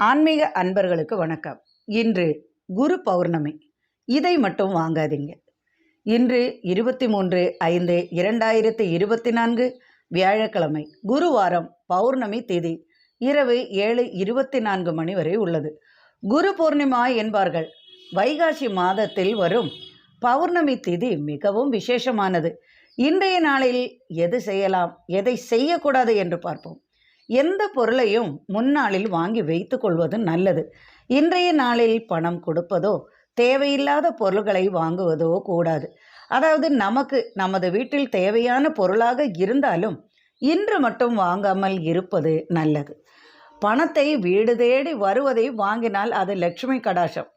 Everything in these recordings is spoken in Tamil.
ஆன்மீக அன்பர்களுக்கு வணக்கம். இன்று குரு பௌர்ணமி. இதை மட்டும் வாங்காதீங்க. இன்று இருபத்தி மூன்று ஐந்து இரண்டாயிரத்தி இருபத்தி நான்கு வியாழக்கிழமை குருவாரம் பௌர்ணமி திதி இரவு ஏழு இருபத்தி நான்கு மணி வரை உள்ளது. குரு பௌர்ணிமா என்பார்கள். வைகாசி மாதத்தில் வரும் பௌர்ணமி திதி மிகவும் விசேஷமானது. இன்றைய நாளில் எது செய்யலாம் எதை செய்யக்கூடாது என்று பார்ப்போம். எந்த பொருளையும் முன்னாளில் வாங்கி வைத்து கொள்வது நல்லது. இன்றைய நாளில் பணம் கொடுப்பதோ தேவையில்லாத பொருள்களை வாங்குவதோ கூடாது. அதாவது நமக்கு நமது வீட்டில் தேவையான பொருளாக இருந்தாலும் இன்று மட்டும் வாங்காமல் இருப்பது நல்லது. பணத்தை வீடு தேடி வருவதை வாங்கினால் அது லட்சுமி கடாசம்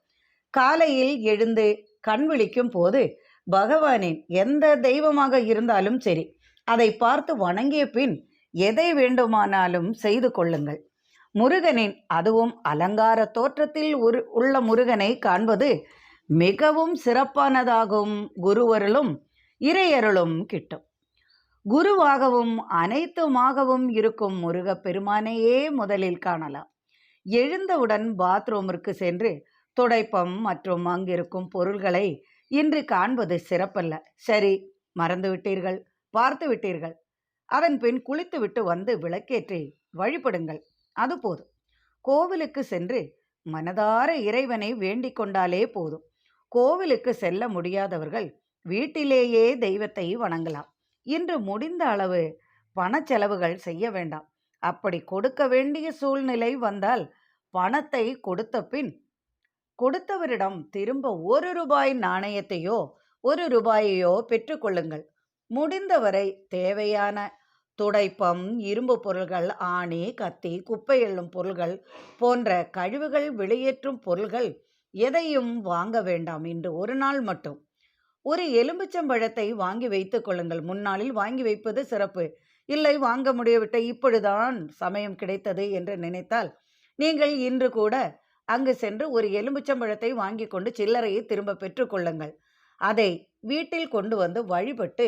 காலையில் எழுந்து கண் விழிக்கும் போது பகவானின் எந்த தெய்வமாக இருந்தாலும் சரி அதை பார்த்து வணங்கிய பின் எதை வேண்டுமானாலும் செய்து கொள்ளுங்கள். முருகனின் அதுவும் அலங்கார தோற்றத்தில் ஒரு உள்ள முருகனை காண்பது மிகவும் சிறப்பானதாகும் குருவருளும் இறையருளும் கிட்டும். குருவாகவும் அனைத்துமாகவும் இருக்கும் முருகப் பெருமானையே முதலில் காணலாம். எழுந்தவுடன் பாத்ரூமிற்கு சென்று துடைப்பம் மற்றும் அங்கிருக்கும் பொருள்களை இன்று காண்பது சிறப்பல்ல. சரி மறந்துவிட்டீர்கள் பார்த்து விட்டீர்கள் அதன் பின் குளித்துவிட்டு வந்து விளக்கேற்றி வழிபடுங்கள். அது போதும். கோவிலுக்கு சென்று மனதார இறைவனை வேண்டிக் கொண்டாலே போதும். கோவிலுக்கு செல்ல முடியாதவர்கள் வீட்டிலேயே தெய்வத்தை வணங்கலாம். இன்று முடிந்த அளவு பணச்செலவுகள் செய்ய வேண்டாம். அப்படி கொடுக்க வேண்டிய சூழ்நிலை வந்தால் பணத்தை கொடுத்த பின் கொடுத்தவரிடம் திரும்ப ஒரு ரூபாய் நாணயத்தையோ ஒரு ரூபாயையோ பெற்றுக்கொள்ளுங்கள் முடிந்தவரை தேவையான துடைப்பம் இரும்பு பொருள்கள் ஆணி கத்தி குப்பை எள்ளும் பொருள்கள் போன்ற கழிவுகள் வெளியேற்றும் பொருள்கள் எதையும் வாங்க வேண்டாம். இன்று ஒரு நாள் மட்டும். ஒரு எலும்பிச்சம்பழத்தை வாங்கி வைத்துக் கொள்ளுங்கள். முன்னாளில் வாங்கி வைப்பது சிறப்பு. இல்லை வாங்க முடியவிட்ட இப்பொழுதுதான் சமயம் கிடைத்தது என்று நினைத்தால் நீங்கள் இன்று கூட அங்கு சென்று ஒரு எலும்புச்சம்பழத்தை வாங்கி கொண்டு சில்லறையை திரும்ப பெற்றுக்கொள்ளுங்கள் அதை வீட்டில் கொண்டு வந்து வழிபட்டு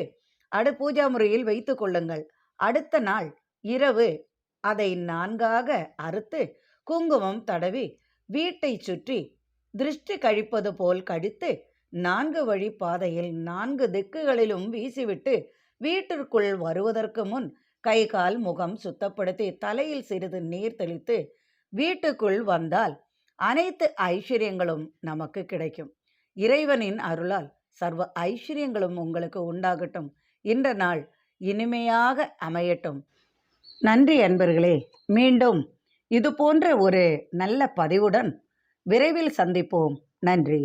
அடு பூஜா முறையில் வைத்து கொள்ளுங்கள். அடுத்த நாள் இரவு அதை நான்காக அறுத்து குங்குமம் தடவி வீட்டை சுற்றி திருஷ்டி கழிப்பது போல் கழித்து நான்கு வழி பாதையில் நான்கு திக்குகளிலும் வீசிவிட்டு வீட்டிற்குள் வருவதற்கு முன் கை கால் முகம் சுத்தப்படுத்தி தலையில் சிறிது நீர் தெளித்து வீட்டுக்குள் வந்தால் அனைத்து ஐஸ்வர்யங்களும் நமக்கு கிடைக்கும். இறைவனின் அருளால் சர்வ ஐஸ்வர்யங்களும் உங்களுக்கு உண்டாகட்டும். இன்ற நாள் இனிமையாக அமையட்டும். நன்றி அன்பர்களே மீண்டும் இது போன்ற ஒரு நல்ல பதிவுடன் விரைவில் சந்திப்போம். நன்றி.